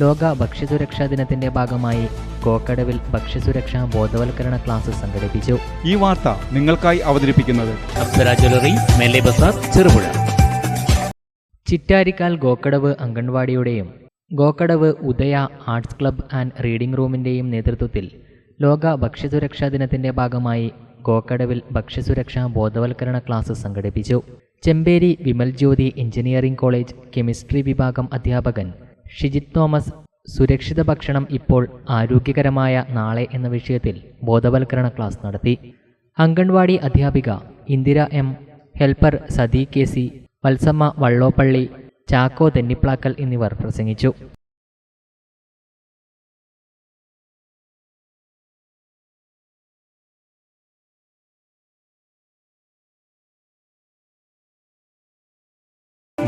ലോക ഭക്ഷ്യസുരക്ഷാ ദിനത്തിന്റെ ഭാഗമായി കോക്കടവിൽ ഭക്ഷ്യസുരക്ഷാ ബോധവൽക്കരണ ക്ലാസ് സംഘടിപ്പിച്ചു. ഈ വാർത്ത നിങ്ങൾക്കായി അവതരിപ്പിക്കുന്നത് Cherupuzha. Chittarikkal Gokkadavu അംഗൻവാടിയുടെയും Gokkadavu Udaya arts club and reading റൂമിന്റെയും നേതൃത്വത്തിൽ ലോക ഭക്ഷ്യസുരക്ഷാ ദിനത്തിന്റെ ഭാഗമായി ഗോക്കടവിൽ ഭക്ഷ്യസുരക്ഷാ ബോധവൽക്കരണ ക്ലാസ് സംഘടിപ്പിച്ചു. Chemperi Vimal Jyothi engineering college chemistry വിഭാഗം അധ്യാപകൻ ഷിജിത് തോമസ് സുരക്ഷിത ഭക്ഷണം ഇപ്പോൾ ആരോഗ്യകരമായ നാളെ എന്ന വിഷയത്തിൽ ബോധവൽക്കരണ ക്ലാസ് നടത്തി. അംഗൻവാടി അധ്യാപിക Indira M helper Sathi K C Valsamma Vallopally Chacko Thenniplackal എന്നിവർ പ്രസംഗിച്ചു.